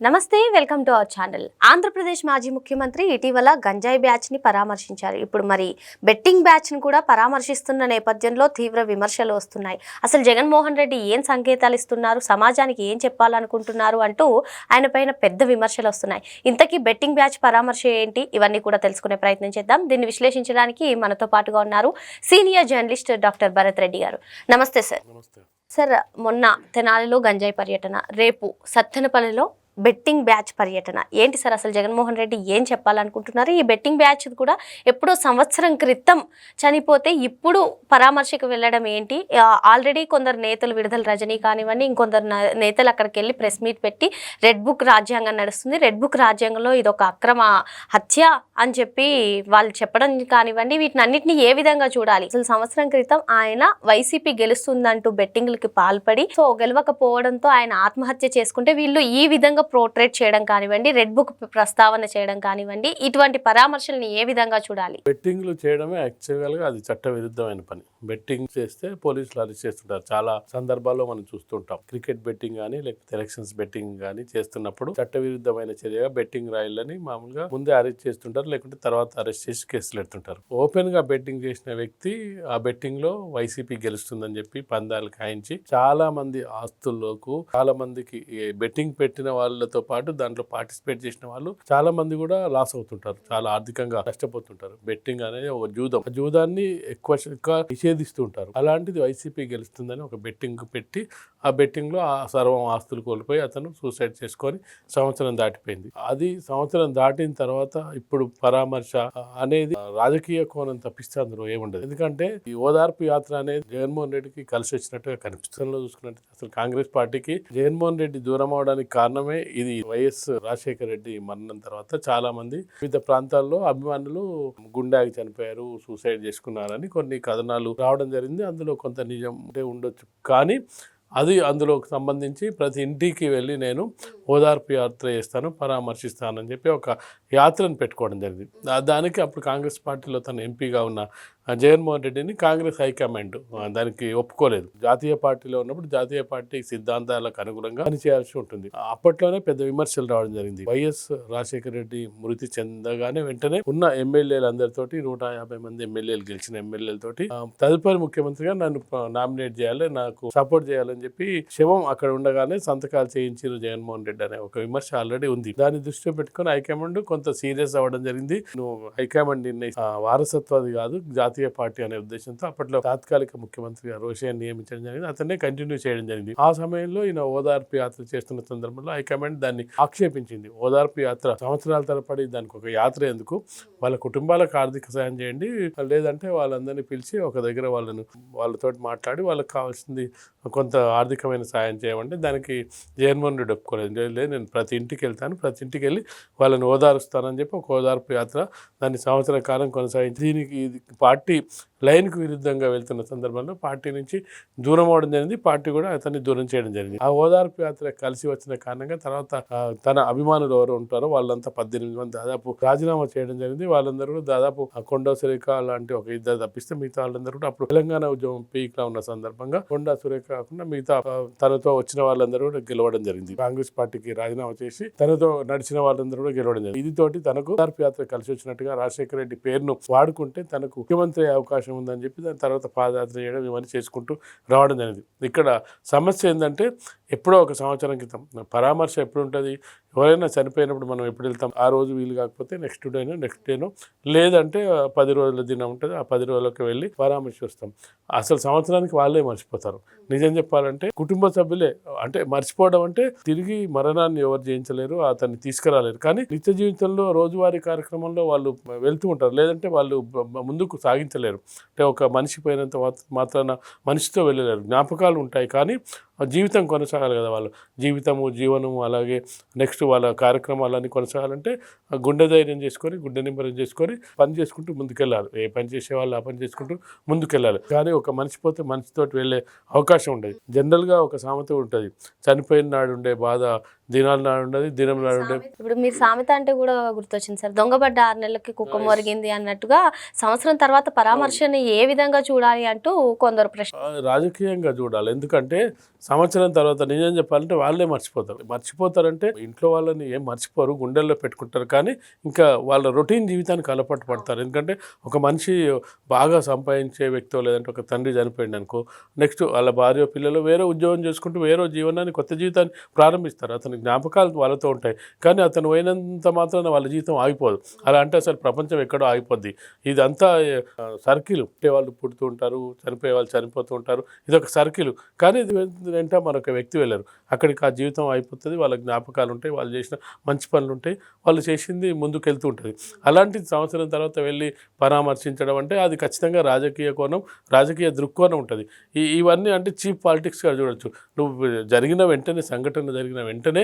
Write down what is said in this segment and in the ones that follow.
నమస్తే welcome to our channel. Andhra Pradesh మాజీ ముఖ్యమంత్రి ఇటీవల గంజాయి బ్యాచ్ని పరామర్శించారు. ఇప్పుడు మరి బెట్టింగ్ బ్యాచ్ని కూడా పరామర్శిస్తున్న నేపథ్యంలో తీవ్ర విమర్శలు వస్తున్నాయి. అసలు జగన్మోహన్ రెడ్డి ఏం సంకేతాలు ఇస్తున్నారు? సమాజానికి ఏం చెప్పాలనుకుంటున్నారు? అంటూ ఆయన పైన పెద్ద విమర్శలు వస్తున్నాయి. ఇంతకీ బెట్టింగ్ బ్యాచ్ పరామర్శ ఏంటి? ఇవన్నీ కూడా తెలుసుకునే ప్రయత్నం చేద్దాం. దీన్ని విశ్లేషించడానికి మనతో పాటుగా ఉన్నారు senior journalist doctor Bharat Reddy garu. నమస్తే సార్. సార్ మొన్న తెనాలిలో గంజాయి పర్యటన రేపు సత్తెనపల్లిలో బెట్టింగ్ బ్యాచ్ పర్యటన. ఏంటి సార్ అసలు జగన్మోహన్ రెడ్డి ఏం చెప్పాలనుకుంటున్నారు? ఈ బెట్టింగ్ బ్యాచ్ కూడా ఎప్పుడో సంవత్సరం క్రితం చనిపోతే ఇప్పుడు పరామర్శకు వెళ్ళడం ఏంటి? ఆల్రెడీ కొందరు నేతలు విడుదల రజనీ కానివ్వండి ఇంకొందరు నేతలు అక్కడికి వెళ్ళి ప్రెస్ మీట్ పెట్టి రెడ్ బుక్ రాజ్యాంగం నడుస్తుంది. రెడ్ బుక్ రాజ్యాంగంలో ఇది ఒక అక్రమ హత్య అని చెప్పి వాళ్ళు చెప్పడం కానివ్వండి వీటిని అన్నింటినీ ఏ విధంగా చూడాలి? అసలు సంవత్సరం క్రితం ఆయన వైసీపీ గెలుస్తుందంటూ బెట్టింగ్లకి పాల్పడి సో గెలవకపోవడంతో ఆయన ఆత్మహత్య చేసుకుంటే వీళ్ళు ఈ విధంగా ప్రోట్రేట్ చేయడం కానివ్వండి రెడ్ బుక్ ప్రస్తావన చేయడం కానివ్వండి ఇటువంటి పరామర్శల్ని ఏ విధంగా చూడాలి? బెట్టింగ్లు చేయడమే యాక్చువల్గా అది చట్ట విరుద్ధమైన పని. బెట్టింగ్ చేస్తే పోలీసులు అరెస్ట్ చేస్తుంటారు. చాలా సందర్భాల్లో మనం చూస్తుంటాం. క్రికెట్ బెట్టింగ్ కానీ లేకపోతే ఎలక్షన్స్ బెట్టింగ్ కానీ చేస్తున్నప్పుడు చట్ట విరుద్ధమైన చర్యగా బెట్టింగ్ రాయిలని మామూలుగా ముందే అరెస్ట్ చేస్తుంటారు లేకుంటే తర్వాత అరెస్ట్ చేసి కేసులు పెడుతుంటారు. ఓపెన్గా బెట్టింగ్ చేసిన వ్యక్తి ఆ బెట్టింగ్లో వైసీపీ గెలుస్తుందని చెప్పి పందాలు కాయించి చాలా మంది ఆస్తుల్లోకి చాలా మందికి బెట్టింగ్ పెట్టిన వాళ్ళు వాళ్ళతో పాటు దాంట్లో పార్టిసిపేట్ చేసిన వాళ్ళు చాలా మంది కూడా లాస్ అవుతుంటారు. చాలా ఆర్థికంగా నష్టపోతుంటారు. బెట్టింగ్ అనేది ఒక జూదం. ఆ జూదాన్ని ఎక్కువ ఎక్కువ నిషేధిస్తూ ఉంటారు అలాంటిది వైసీపీ గెలుస్తుందని ఒక బెట్టింగ్ పెట్టి ఆ బెట్టింగ్లో ఆ సర్వం ఆస్తులు కోల్పోయి అతను సూసైడ్ చేసుకొని సంవత్సరం దాటిపోయింది. అది సంవత్సరం దాటిన తర్వాత ఇప్పుడు పరామర్శ అనేది రాజకీయ కోణం తప్పిస్తే అందులో ఏముండదు. ఎందుకంటే ఈ ఓదార్పు యాత్ర అనేది జగన్మోహన్ రెడ్డికి కలిసి వచ్చినట్టుగా కనిపిస్తుంది చూసుకున్నట్టు అసలు కాంగ్రెస్ పార్టీకి జగన్మోహన్ రెడ్డి దూరం అవడానికి కారణమే ఇది వైఎస్ రాజశేఖర రెడ్డి మరణం తర్వాత చాలా మంది వివిధ ప్రాంతాల్లో అభిమానులు గుండాకి చనిపోయారు సూసైడ్ చేసుకున్నారని కొన్ని కథనాలు రావడం జరిగింది. అందులో కొంత నిజం ఉంటే ఉండొచ్చు. కానీ అది అందులోకి సంబంధించి ప్రతి ఇంటికి వెళ్ళి నేను ఓదార్పు యాత్ర చేస్తాను పరామర్శిస్తానని చెప్పి ఒక యాత్రను పెట్టుకోవడం జరిగింది. దానికి అప్పుడు కాంగ్రెస్ పార్టీలో తన ఎంపీగా ఉన్న జగన్మోహన్ రెడ్డిని కాంగ్రెస్ హైకమాండ్ దానికి ఒప్పుకోలేదు. జాతీయ పార్టీలో ఉన్నప్పుడు జాతీయ పార్టీ సిద్ధాంతాలకు అనుగుణంగా పనిచేయాల్సి ఉంటుంది. అప్పట్లోనే పెద్ద విమర్శలు రావడం జరిగింది. వైఎస్ రాజశేఖర రెడ్డి మృతి చెందగానే వెంటనే ఉన్న ఎమ్మెల్యేలు అందరితోటి నూట యాభై మంది ఎమ్మెల్యేలు గెలిచిన ఎమ్మెల్యేలతోటి తదుపరి ముఖ్యమంత్రిగా నన్ను నామినేట్ చేయాలి నాకు సపోర్ట్ చేయాలని చెప్పి శవం అక్కడ ఉండగానే సంతకాలు చేయించారు జగన్మోహన్ రెడ్డి అనే ఒక విమర్శ ఆల్రెడీ ఉంది. దాన్ని దృష్టిలో పెట్టుకొని హైకమాండ్ కొంత సీరియస్ అవ్వడం జరిగింది. నువ్వు హైకమాండ్ నిర్ణయం వారసత్వాది కాదు జాతీయ జాతీయ పార్టీ అనే ఉద్దేశంతో అప్పట్లో తాత్కాలిక ముఖ్యమంత్రిగా రోషయ్య నియమించడం జరిగింది. అతన్నే కంటిన్యూ చేయడం జరిగింది. ఆ సమయంలో ఈయన ఓదార్పు యాత్ర చేస్తున్న సందర్భంలో హైకమాండ్ దాన్ని ఆక్షేపించింది. ఓదార్పు యాత్ర సంవత్సరాల తరపడి దానికి ఒక యాత్ర ఎందుకు? వాళ్ళ కుటుంబాలకు ఆర్థిక సాయం చేయండి. లేదంటే వాళ్ళందరినీ పిలిచి ఒక దగ్గర వాళ్ళను వాళ్ళతోటి మాట్లాడి వాళ్ళకి కావాల్సింది కొంత ఆర్థికమైన సాయం చేయమంటే దానికి జగన్మోహన్ రెడ్డి ఒప్పుకోలేదు. లేదు, నేను ప్రతి ఇంటికి వెళ్తాను ప్రతి ఇంటికి వెళ్ళి వాళ్ళని ఓదారుస్తానని చెప్పి ఒక ఓదార్పు యాత్ర దాన్ని సంవత్సర కాలం కొనసాగించి దీనికి పార్టీ లైన్కు విరుద్ధంగా వెళ్తున్న సందర్భంలో పార్టీ నుంచి దూరం అవడం జరిగింది. పార్టీ కూడా అతన్ని దూరం చేయడం జరిగింది. ఆ ఓదార్పు యాత్ర కలిసి వచ్చిన కారణంగా తర్వాత తన అభిమానులు ఎవరు ఉంటారో వాళ్ళంతా పద్దెనిమిది మంది దాదాపు రాజీనామా చేయడం జరిగింది. వాళ్ళందరూ కూడా దాదాపు కొండ కొండా సురేఖ లాంటి ఒక ఇద్దరు తప్పిస్తే మిగతా వాళ్ళందరూ కూడా అప్పుడు తెలంగాణ ఉద్యమం పీక్లో ఉన్న సందర్భంగా కొండా సురేఖ కాకుండా మిగతా తనతో వచ్చిన వాళ్ళందరూ కూడా గెలవడం జరిగింది. కాంగ్రెస్ పార్టీకి రాజీనామా చేసి తనతో నడిచిన వాళ్ళందరూ కూడా గెలవడం జరిగింది. ఇది తోటి తనకు ఓదార్పు యాత్ర కలిసి వచ్చినట్టుగా రాజశేఖర రెడ్డి పేరును వాడుకుంటే తనకు ముఖ్యమంత్రి అయ్యే అవకాశం ఉందని చెప్పి దాని తర్వాత పాదయాత్ర చేయడం ఇవన్నీ చేసుకుంటూ రావడం జరిగింది. ఇక్కడ సమస్య ఏంటంటే ఎప్పుడో ఒక సంవత్సరం క్రితం. పరామర్శ ఎప్పుడు ఉంటుంది ఎవరైనా చనిపోయినప్పుడు మనం ఎప్పుడు వెళ్తాం? ఆ రోజు వీలు కాకపోతే నెక్స్ట్ డేనో నెక్స్ట్ డేనో లేదంటే పది రోజుల దినం ఉంటుంది. ఆ పది రోజులకు వెళ్ళి పరామర్శ వస్తాం అసలు సంవత్సరానికి వాళ్ళే మర్చిపోతారు. నిజం చెప్పాలంటే కుటుంబ సభ్యులే అంటే మర్చిపోవడం అంటే తిరిగి మరణాన్ని ఎవరు జయించలేరు అతన్ని తీసుకురాలేరు. కానీ నిత్య జీవితంలో రోజువారీ కార్యక్రమంలో వాళ్ళు వెళ్తూ ఉంటారు. లేదంటే వాళ్ళు ముందుకు సాగించలేరు. అంటే ఒక మనిషి పోయినంత మాత్రాన మనిషితో వెళ్ళలేరు. జ్ఞాపకాలు ఉంటాయి. కానీ జీవితం కొనసాగాలి కదా వాళ్ళు. జీవితము జీవనము అలాగే నెక్స్ట్ వాళ్ళ కార్యక్రమాలన్నీ కొనసాగాలంటే ఆ గుండె ధైర్యం చేసుకొని గుండె నింబరం చేసుకొని పని చేసుకుంటూ ముందుకెళ్ళాలి. ఏ పని చేసే వాళ్ళు ఆ పని చేసుకుంటూ ముందుకెళ్ళాలి. కానీ ఒక మనిషి పోతే మనిషితోటి వెళ్ళే అవకాశం ఉండదు. జనరల్గా ఒక సామెత ఉంటుంది. చనిపోయిన నాడు ఉండే బాధ దినాలు నాడు ఉండదు దినం నాడు ఉండదు ఇప్పుడు మీరు సామెత అంటే కూడా గుర్తొచ్చింది సార్. దొంగబడ్డ ఆరు నెలలకి కుక్క మొరిగింది అన్నట్టుగా సంవత్సరం తర్వాత పరామర్శని ఏ విధంగా చూడాలి అంటూ కొందరు ప్రశ్న రాజకీయంగా చూడాలి. ఎందుకంటే సంవత్సరం తర్వాత నిజం చెప్పాలంటే వాళ్ళే మర్చిపోతారు. మర్చిపోతారంటే ఇంట్లో వాళ్ళని ఏం మర్చిపోరు గుండెల్లో పెట్టుకుంటారు. కానీ ఇంకా వాళ్ళ రొటీన్ జీవితానికి అలవాటు పడతారు. ఎందుకంటే ఒక మనిషి బాగా సంపాదించే వ్యక్తో లేదంటే ఒక తండ్రి చనిపోయింది అనుకో నెక్స్ట్ వాళ్ళ భార్య పిల్లలు వేరే ఉద్యోగం చేసుకుంటూ వేరే జీవనాన్ని కొత్త జీవితాన్ని ప్రారంభిస్తారు. అతని జ్ఞాపకాలు వాళ్ళతో ఉంటాయి. కానీ అతను పోయినంత మాత్రాన వాళ్ళ జీవితం ఆగిపోదు. అలా అంటే అసలు ప్రపంచం ఎక్కడో ఆగిపోద్ది. ఇదంతా సర్కిల్. పుట్టే వాళ్ళు పుడుతూ ఉంటారు చనిపోయే వాళ్ళు చనిపోతూ ఉంటారు. ఇది ఒక సర్కిల్. కానీ ఇది వెంట మరొక వ్యక్తి వెళ్ళరు. అక్కడికి ఆ జీవితం అయిపోతుంది. వాళ్ళ జ్ఞాపకాలు ఉంటాయి. వాళ్ళు చేసిన మంచి పనులు ఉంటాయి. వాళ్ళు చేసింది ముందుకు వెళ్తూ ఉంటుంది. అలాంటి సంవత్సరం తర్వాత వెళ్ళి పరామర్శించడం అంటే అది ఖచ్చితంగా రాజకీయ కోణం రాజకీయ దృక్కోణం ఉంటుంది. ఈ ఇవన్నీ అంటే చీప్ పాలిటిక్స్గా చూడొచ్చు. నువ్వు జరిగిన వెంటనే సంఘటన జరిగిన వెంటనే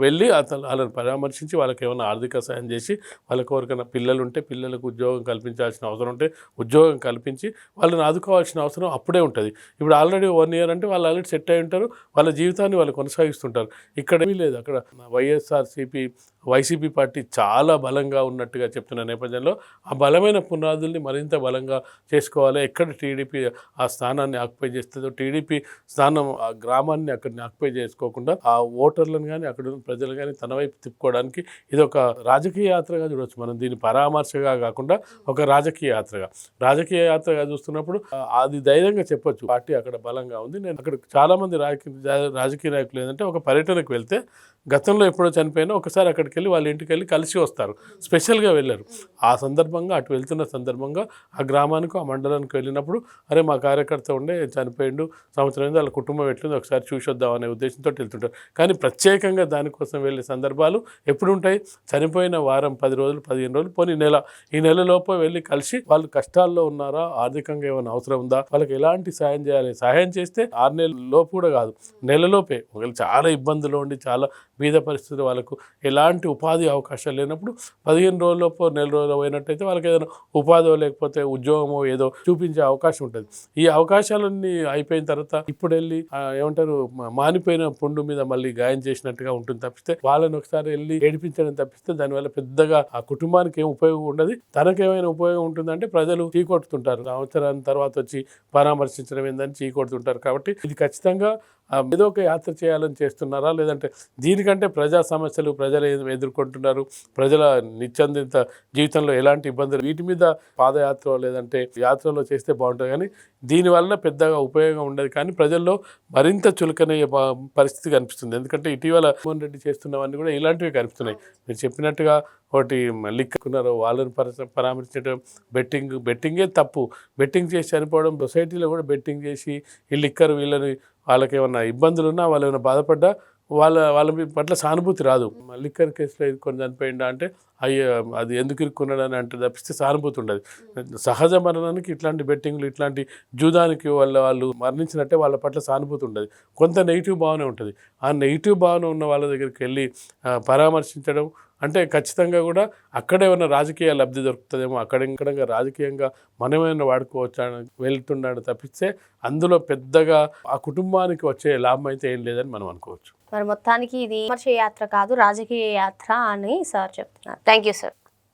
వెళ్ళి అతను వాళ్ళని పరామర్శించి వాళ్ళకి ఏమైనా ఆర్థిక సాయం చేసి వాళ్ళకి ఎవరికైనా పిల్లలు ఉంటే పిల్లలకు ఉద్యోగం కల్పించాల్సిన అవసరం ఉంటే ఉద్యోగం కల్పించి వాళ్ళని ఆదుకోవాల్సిన అవసరం అప్పుడే ఉంటుంది. ఇప్పుడు ఆల్రెడీ వన్ ఇయర్ అంటే వాళ్ళు ఆల్రెడీ సెట్ అయి ఉంటారు వాళ్ళ జీవితాన్ని వాళ్ళు కొనసాగిస్తుంటారు. ఇక్కడ లేదు. అక్కడ వైఎస్ఆర్సీపీ వైసీపీ పార్టీ చాలా బలంగా ఉన్నట్టుగా చెప్తున్న నేపథ్యంలో ఆ బలమైన పునాదుల్ని మరింత బలంగా చేసుకోవాలి. ఎక్కడ టీడీపీ ఆ స్థానాన్ని ఆక్యుపై చేస్తుందో టీడీపీ స్థానం ఆ గ్రామాన్ని అక్కడిని ఆక్యుపై చేసుకోకుండా ఆ ఓటర్లను కానీ అక్కడ ఉన్న ప్రజలు కానీ తన వైపు తిప్పుకోవడానికి ఇది ఒక రాజకీయ యాత్రగా చూడొచ్చు మనం. దీన్ని పరామర్శగా కాకుండా ఒక రాజకీయ యాత్రగా. రాజకీయ యాత్రగా చూస్తున్నప్పుడు అది ధైర్యంగా చెప్పొచ్చు. పార్టీ అక్కడ బలంగా ఉంది. నేను అక్కడ చాలా మంది రాజకీయ రాజకీయ నాయకులు ఏంటంటే ఒక పర్యటనకు వెళ్తే గతంలో ఎప్పుడో చనిపోయినా ఒకసారి అక్కడికి వెళ్ళి వాళ్ళ ఇంటికి వెళ్ళి కలిసి వస్తారు. స్పెషల్గా వెళ్ళారు. ఆ సందర్భంగా అటు వెళ్తున్న సందర్భంగా ఆ గ్రామానికి ఆ మండలానికి వెళ్ళినప్పుడు అరే మా కార్యకర్త ఉండే చనిపోయిండు సంవత్సరం అయింది వాళ్ళ కుటుంబం ఎట్లుంది ఒకసారి చూసొద్దాం అనే ఉద్దేశంతో వెళ్తుంటారు. కానీ ప్రత్యేకంగా దానికోసం వెళ్ళే సందర్భాలు ఎప్పుడు ఉంటాయి చనిపోయిన వారం పది రోజులు పదిహేను రోజులు పోనీ నెల. ఈ నెలలోపు వెళ్ళి కలిసి వాళ్ళు కష్టాల్లో ఉన్నారా? ఆర్థికంగా ఏమైనా అవసరం ఉందా? వాళ్ళకి ఎలాంటి సాయం చేయాలి? సహాయం చేస్తే ఆరు నెలల లోపు కూడా కాదు నెలలోపే ఒకవేళ చాలా ఇబ్బందులు ఉండి చాలా బీద పరిస్థితులు వాళ్ళకు ఎలాంటి ఉపాధి అవకాశాలు లేనప్పుడు పదిహేను రోజులలోపు నెల రోజులు పోయినట్టయితే వాళ్ళకి ఏదైనా ఉపాధో లేకపోతే ఉద్యోగమో ఏదో చూపించే అవకాశం ఉంటుంది. ఈ అవకాశాలన్నీ అయిపోయిన తర్వాత ఇప్పుడు వెళ్ళి ఏమంటారు మానిపోయిన పుండు మీద మళ్ళీ గాయం చేసినట్టుగా ఉంటుంది తప్పిస్తే వాళ్ళని ఒకసారి వెళ్ళి ఏడిపించడం తప్పిస్తే దానివల్ల పెద్దగా ఆ కుటుంబానికి ఏం ఉపయోగం ఉండదు. తనకేమైనా ఉపయోగం ఉంటుందంటే ప్రజలు చీకొడుతుంటారు సంవత్సరాన్ని తర్వాత వచ్చి పరామర్శించడం ఏందని చీకొడుతుంటారు కాబట్టి ఇది ఖచ్చితంగా ఏదో ఒక యాత్ర చేయాలని చేస్తున్నారా? లేదంటే దీనికంటే ప్రజా సమస్యలు ప్రజలు ఎదుర్కొంటున్నారు. ప్రజల నిత్యందిత జీవితంలో ఎలాంటి ఇబ్బందులు? వీటి మీద పాదయాత్ర లేదంటే యాత్రలో చేస్తే బాగుంటుంది. కానీ దీనివల్ల పెద్దగా ఉపయోగం ఉండదు. కానీ ప్రజల్లో మరింత చులకనయ్యే ప- పరిస్థితి కనిపిస్తుంది. ఎందుకంటే ఇటీవల జగన్మోహన్ రెడ్డి చేస్తున్నవన్నీ కూడా ఇలాంటివి కనిపిస్తున్నాయి. మీరు చెప్పినట్టుగా ఒకటి లిక్కున్నారు వాళ్ళని పర పరామర్శించడం బెట్టింగ్ బెట్టింగే తప్పు. బెట్టింగ్ చేసి చనిపోవడం సొసైటీలో కూడా బెట్టింగ్ చేసి ఈ లిక్కర్ వీళ్ళని వాళ్ళకి ఏమన్నా ఇబ్బందులు ఉన్నా వాళ్ళు ఏమైనా బాధపడ్డా వాళ్ళ వాళ్ళ మీ పట్ల సానుభూతి రాదు. లిక్కర్ కేసులో ఇరుక్కొని చనిపోయిందా అంటే అయ్యో అది ఎందుకు ఇరుక్కున్నాడు అని అంటే తప్పిస్తే సానుభూతి ఉండదు. సహజ మరణానికి ఇట్లాంటి బెట్టింగ్లు ఇట్లాంటి జూదానికి వాళ్ళ వాళ్ళు మరణించినట్టే వాళ్ళ పట్ల సానుభూతి ఉండదు. కొంత నెగిటివ్ భావన ఉంటుంది. ఆ నెగిటివ్ భావన ఉన్న వాళ్ళ దగ్గరికి వెళ్ళి పరామర్శించడం అంటే ఖచ్చితంగా కూడా అక్కడ ఏమైనా రాజకీయ లబ్ధి దొరుకుతుందేమో అక్కడ ఇక్కడ రాజకీయంగా మనమేమైనా వాడుకోవచ్చా వెళ్తున్నాడు తప్పిస్తే అందులో పెద్దగా ఆ కుటుంబానికి వచ్చే లాభం అయితే ఏం లేదని మనం అనుకోవచ్చు. మరి మొత్తానికి ఇది విమర్శ యాత్ర కాదు రాజకీయ యాత్ర అని సార్ చెప్తున్నారు. Thank you sir.